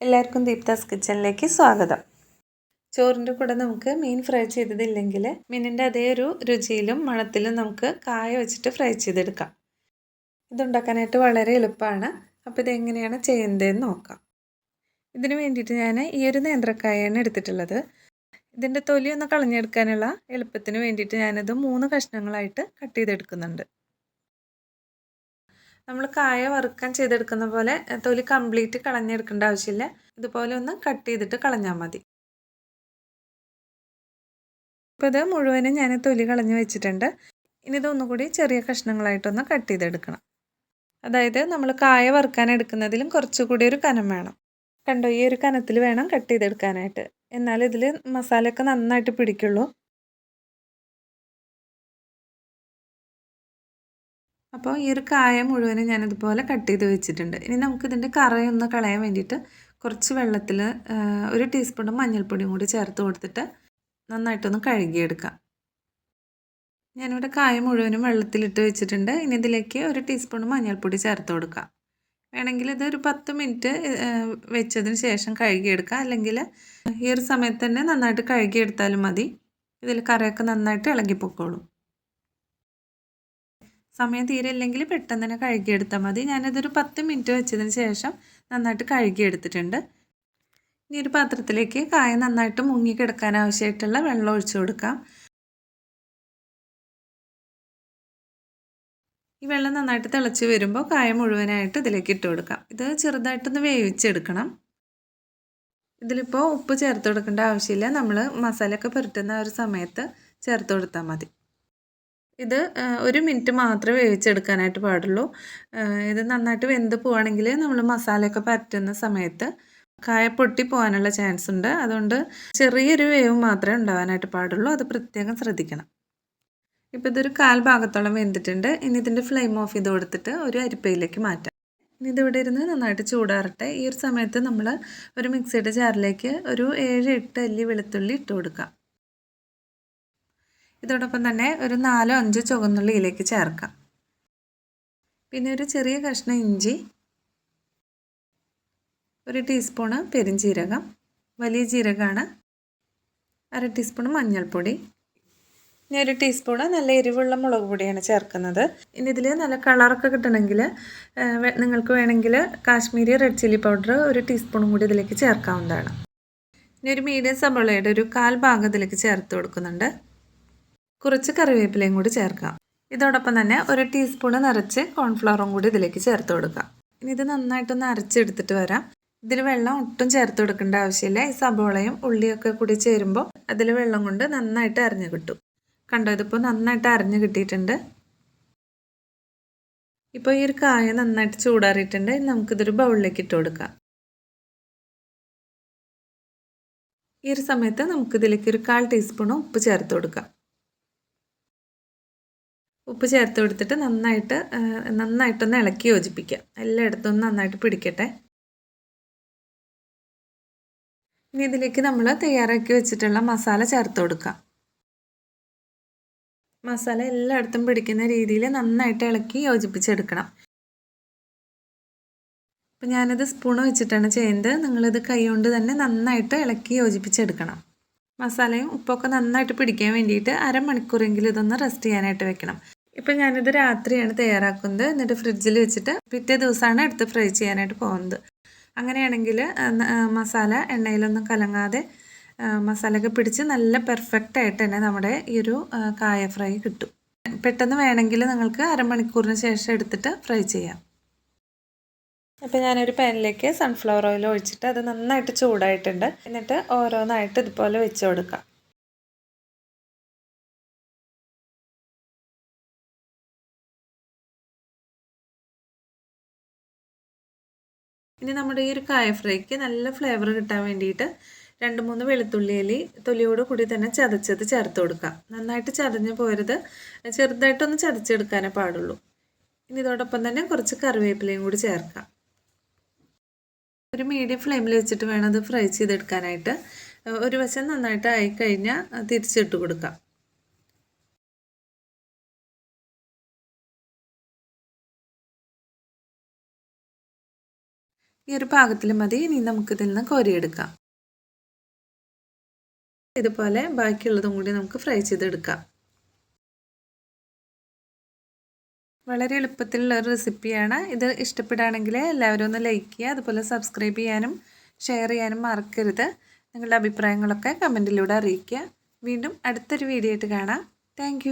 എല്ലാവർക്കും ദീപ്താസ് കിച്ചണിലേക്ക് സ്വാഗതം. ചോറിന്റെ കൂടെ നമുക്ക് മീൻ ഫ്രൈ ചെയ്തതില്ലെങ്കിൽ മീനിന്റെ അതേ ഒരു രുചിയിലും മണത്തിലും നമുക്ക് കായ വെച്ചിട്ട് ഫ്രൈ ചെയ്തെടുക്കാം. ഇതുണ്ടാക്കാനായിട്ട് വളരെ എളുപ്പമാണ്. അപ്പോൾ ഇതെങ്ങനെയാണ് ചെയ്യുന്നതെന്ന് നോക്കാം. ഇതിന് വേണ്ടിയിട്ട് ഞാൻ ഈ ഒരു നേന്ത്രക്കായാണ് എടുത്തിട്ടുള്ളത്. ഇതിന്റെ തൊലി ഒന്ന് കളഞ്ഞെടുക്കാനുള്ള എളുപ്പത്തിന് വേണ്ടിയിട്ട് ഞാനത് മൂന്ന് കഷ്ണങ്ങളായിട്ട് കട്ട് ചെയ്തെടുക്കുന്നുണ്ട്. നമ്മൾ കായ വറുക്കാൻ ചെയ്തെടുക്കുന്ന പോലെ തൊലി കംപ്ലീറ്റ് കളഞ്ഞെടുക്കേണ്ട ആവശ്യമില്ല. ഇതുപോലെ ഒന്ന് കട്ട് ചെയ്തിട്ട് കളഞ്ഞാൽ മതി. ഇപ്പോൾ ഇത് മുഴുവനും ഞാൻ തൊലി കളഞ്ഞ് വെച്ചിട്ടുണ്ട്. ഇനി ഇതൊന്നുകൂടി ചെറിയ കഷ്ണങ്ങളായിട്ടൊന്ന് കട്ട് ചെയ്തെടുക്കണം. അതായത് നമ്മൾ കായ വറുക്കാൻ എടുക്കുന്നതിലും കുറച്ചുകൂടി ഒരു കനം വേണം. കണ്ടോ ഈ ഒരു കനത്തിൽ വേണം കട്ട് ചെയ്തെടുക്കാനായിട്ട്. എന്നാൽ ഇതിൽ മസാലയൊക്കെ നന്നായിട്ട് പിടിക്കുള്ളൂ. അപ്പോൾ ഈ ഒരു കായ മുഴുവനും ഞാനിതുപോലെ കട്ട് ചെയ്ത് വെച്ചിട്ടുണ്ട്. ഇനി നമുക്കിതിന്റെ കറയൊന്ന് കളയാൻ വേണ്ടിയിട്ട് കുറച്ച് വെള്ളത്തിൽ ഒരു ടീസ്പൂൺ മഞ്ഞൾപ്പൊടിയും കൂടി ചേർത്ത് കൊടുത്തിട്ട് നന്നായിട്ടൊന്ന് കഴുകിയെടുക്കാം. ഞാനിവിടെ കായ മുഴുവനും വെള്ളത്തിലിട്ട് വെച്ചിട്ടുണ്ട്. ഇനി ഇതിലേക്ക് ഒരു ടീസ്പൂൺ മഞ്ഞൾപ്പൊടി ചേർത്ത് കൊടുക്കാം. വേണമെങ്കിൽ ഇത് ഒരു പത്ത് മിനിറ്റ് വെച്ചതിന് ശേഷം കഴുകിയെടുക്കാം. അല്ലെങ്കിൽ ഈ ഒരു സമയത്ത് തന്നെ നന്നായിട്ട് കഴുകിയെടുത്താലും മതി. ഇതിൽ കറിയൊക്കെ നന്നായിട്ട് ഇളകിപ്പൊക്കോളും. സമയം തീരെ ഇല്ലെങ്കിൽ പെട്ടെന്ന് തന്നെ കഴുകിയെടുത്താൽ മതി. ഞാനിതൊരു പത്ത് മിനിറ്റ് വെച്ചതിന് ശേഷം നന്നായിട്ട് കഴുകിയെടുത്തിട്ടുണ്ട്. ഇനി ഒരു പാത്രത്തിലേക്ക് കായ നന്നായിട്ട് മുങ്ങി കിടക്കാൻ ആവശ്യമായിട്ടുള്ള വെള്ളം ഒഴിച്ചു കൊടുക്കാം. ഈ വെള്ളം നന്നായിട്ട് തിളച്ച് വരുമ്പോൾ കായ മുഴുവനായിട്ട് ഇതിലേക്ക് ഇട്ട് കൊടുക്കാം. ഇത് ചെറുതായിട്ടൊന്ന് വേവിച്ചെടുക്കണം. ഇതിലിപ്പോൾ ഉപ്പ് ചേർത്ത് കൊടുക്കേണ്ട ആവശ്യമില്ല. നമ്മൾ മസാലയൊക്കെ പുരട്ടുന്ന ഒരു സമയത്ത് ചേർത്ത് കൊടുത്താൽ മതി. ഇത് ഒരു മിനിറ്റ് മാത്രമേ വേവിച്ചെടുക്കാനായിട്ട് പാടുള്ളൂ. ഇത് നന്നായിട്ട് വെന്ത് പോവുകയാണെങ്കിൽ നമ്മൾ മസാലയൊക്കെ പറ്റുന്ന സമയത്ത് കായ പൊട്ടി പോകാനുള്ള ചാൻസ് ഉണ്ട്. അതുകൊണ്ട് ചെറിയൊരു വേവ് മാത്രമേ ഉണ്ടാവാനായിട്ട് പാടുള്ളൂ. അത് പ്രത്യേകം ശ്രദ്ധിക്കണം. ഇപ്പോൾ ഇതൊരു കാൽ ഭാഗത്തോളം വെന്തിട്ടുണ്ട്. ഇനി ഇതിന്റെ ഫ്ലെയിം ഓഫ് ചെയ്ത് കൊടുത്തിട്ട് ഒരു അരിപ്പയിലേക്ക് മാറ്റാം. ഇനി ഇതിവിടെ ഇരുന്ന് നന്നായിട്ട് ചൂടാറട്ടെ. ഈ ഒരു സമയത്ത് നമ്മൾ ഒരു മിക്സിയുടെ ജാറിലേക്ക് ഒരു ഏഴ് എട്ട് അല്ലി വെളുത്തുള്ളി ഇട്ട് കൊടുക്കാം. ഇതോടൊപ്പം തന്നെ ഒരു നാലോ അഞ്ചോ ചുവന്നുള്ളി ഇതിലേക്ക് ചേർക്കാം. പിന്നെ ഒരു ചെറിയ കഷ്ണം ഇഞ്ചി ഒരു ടീസ്പൂണ് പെരുംജീരകം വലിയ ജീരകമാണ് അര ടീസ്പൂൺ മഞ്ഞൾപ്പൊടി. ഇനി ഒരു ടീസ്പൂണ് നല്ല എരിവുള്ള മുളക് പൊടിയാണ് ചേർക്കുന്നത്. ഇനി ഇതിൽ നല്ല കളറൊക്കെ കിട്ടണമെങ്കിൽ നിങ്ങൾക്ക് വേണമെങ്കിൽ കാശ്മീരി റെഡ് ചില്ലി പൗഡർ ഒരു ടീസ്പൂണും കൂടി ഇതിലേക്ക് ചേർക്കാവുന്നതാണ്. ഇനി ഒരു മീഡിയം സബോളയുടെ ഒരു കാൽ ഭാഗം ഇതിലേക്ക് ചേർത്ത് കൊടുക്കുന്നുണ്ട്. കുറച്ച് കറിവേപ്പിലയും കൂടി ചേർക്കാം. ഇതോടൊപ്പം തന്നെ ഒരു ടീസ്പൂണ് നിറച്ച് കോൺഫ്ലവറും കൂടി ഇതിലേക്ക് ചേർത്ത് കൊടുക്കാം. ഇനി ഇത് നന്നായിട്ടൊന്ന് അരച്ചെടുത്തിട്ട് വരാം. ഇതിൽ വെള്ളം ഒട്ടും ചേർത്ത് കൊടുക്കേണ്ട ആവശ്യമില്ല. ഈ സബോളയും ഉള്ളിയൊക്കെ കൂടി ചേരുമ്പോൾ അതിൽ വെള്ളം കൊണ്ട് നന്നായിട്ട് അരഞ്ഞു കിട്ടും. കണ്ടോ ഇതിപ്പോൾ നന്നായിട്ട് അരഞ്ഞു കിട്ടിയിട്ടുണ്ട്. ഇപ്പോൾ ഈ ഒരു കായ നന്നായിട്ട് ചൂടാറിയിട്ടുണ്ട്. നമുക്കിതൊരു ബൗളിലേക്ക് ഇട്ട് കൊടുക്കാം. ഈ ഒരു സമയത്ത് നമുക്കിതിലേക്ക് ഒരു കാൽ ടീസ്പൂൺ ഉപ്പ് ചേർത്ത് കൊടുക്കാം. ഉപ്പ് ചേർത്ത് കൊടുത്തിട്ട് നന്നായിട്ട് നന്നായിട്ടൊന്ന് ഇളക്കി യോജിപ്പിക്കുക. എല്ലായിടത്തും ഒന്ന് നന്നായിട്ട് പിടിക്കട്ടെ. ഇനി ഇതിലേക്ക് നമ്മൾ തയ്യാറാക്കി വെച്ചിട്ടുള്ള മസാല ചേർത്ത് കൊടുക്കാം മസാല എല്ലായിടത്തും പിടിക്കുന്ന രീതിയിൽ നന്നായിട്ട് ഇളക്കി യോജിപ്പിച്ചെടുക്കണം. അപ്പം ഞാനത് സ്പൂൺ വെച്ചിട്ടാണ് ചെയ്യുന്നത്. നിങ്ങളിത് കൈ കൊണ്ട് തന്നെ നന്നായിട്ട് ഇളക്കി യോജിപ്പിച്ചെടുക്കണം. മസാലയും ഉപ്പൊക്കെ നന്നായിട്ട് പിടിക്കാൻ വേണ്ടിയിട്ട് അരമണിക്കൂറെങ്കിലും ഇതൊന്ന് റെസ്റ്റ് ചെയ്യാനായിട്ട് വെക്കണം. ഇപ്പം ഞാനിത് രാത്രിയാണ് തയ്യാറാക്കുന്നത്. എന്നിട്ട് ഫ്രിഡ്ജിൽ വെച്ചിട്ട് പിറ്റേ ദിവസമാണ് എടുത്ത് ഫ്രൈ ചെയ്യാനായിട്ട് പോകുന്നത്. അങ്ങനെയാണെങ്കിൽ മസാല എണ്ണയിലൊന്നും കലങ്ങാതെ മസാലയൊക്കെ പിടിച്ച് നല്ല പെർഫെക്റ്റ് ആയിട്ട് തന്നെ നമ്മുടെ ഈ ഒരു കായ ഫ്രൈ കിട്ടും. പെട്ടെന്ന് വേണമെങ്കിൽ നിങ്ങൾക്ക് അരമണിക്കൂറിന് ശേഷം എടുത്തിട്ട് ഫ്രൈ ചെയ്യാം. അപ്പോൾ ഞാനൊരു പാനിലേക്ക് സൺഫ്ലവർ ഓയിൽ ഒഴിച്ചിട്ട് അത് നന്നായിട്ട് ചൂടായിട്ടുണ്ട്. എന്നിട്ട് ഓരോന്നായിട്ട് ഇതുപോലെ വെച്ച് കൊടുക്കാം. ഇനി നമ്മുടെ ഈ ഒരു കായ ഫ്രൈക്ക് നല്ല ഫ്ലേവർ കിട്ടാൻ വേണ്ടിയിട്ട് രണ്ട് മൂന്ന് വെളുത്തുള്ളിയിൽ തൊലിയോട് കൂടി തന്നെ ചതച്ചത് ചേർത്ത് കൊടുക്കാം. നന്നായിട്ട് ചതഞ്ഞ് പോരുത്. ചെറുതായിട്ടൊന്ന് ചതച്ചെടുക്കാനേ പാടുള്ളൂ. ഇനി ഇതോടൊപ്പം തന്നെ കുറച്ച് കറിവേപ്പിലയും കൂടി ചേർക്കാം. ഒരു മീഡിയം ഫ്ലെയിമിൽ വെച്ചിട്ട് വേണം അത് ഫ്രൈ ചെയ്തെടുക്കാനായിട്ട്. ഒരു വശം നന്നായിട്ട് ആയിക്കഴിഞ്ഞാൽ തിരിച്ചിട്ട് കൊടുക്കാം. ഈ ഒരു പാകത്തിൽ മതി. ഇനി നമുക്കിതിൽ നിന്ന് കോരിയെടുക്കാം ഇതുപോലെ ബാക്കിയുള്ളതും കൂടി നമുക്ക് ഫ്രൈ ചെയ്തെടുക്കാം. വളരെ എളുപ്പത്തിലുള്ള ഒരു റെസിപ്പിയാണ്. ഇത് ഇഷ്ടപ്പെടുകയാണെങ്കിൽ എല്ലാവരും ഒന്ന് ലൈക്ക് ചെയ്യുക അതുപോലെ സബ്സ്ക്രൈബ് ചെയ്യാനും ഷെയർ ചെയ്യാനും മറക്കരുത്. നിങ്ങളുടെ അഭിപ്രായങ്ങളൊക്കെ കമന്റിലൂടെ അറിയിക്കുക. വീണ്ടും അടുത്തൊരു വീഡിയോ ആയിട്ട് കാണാം. താങ്ക്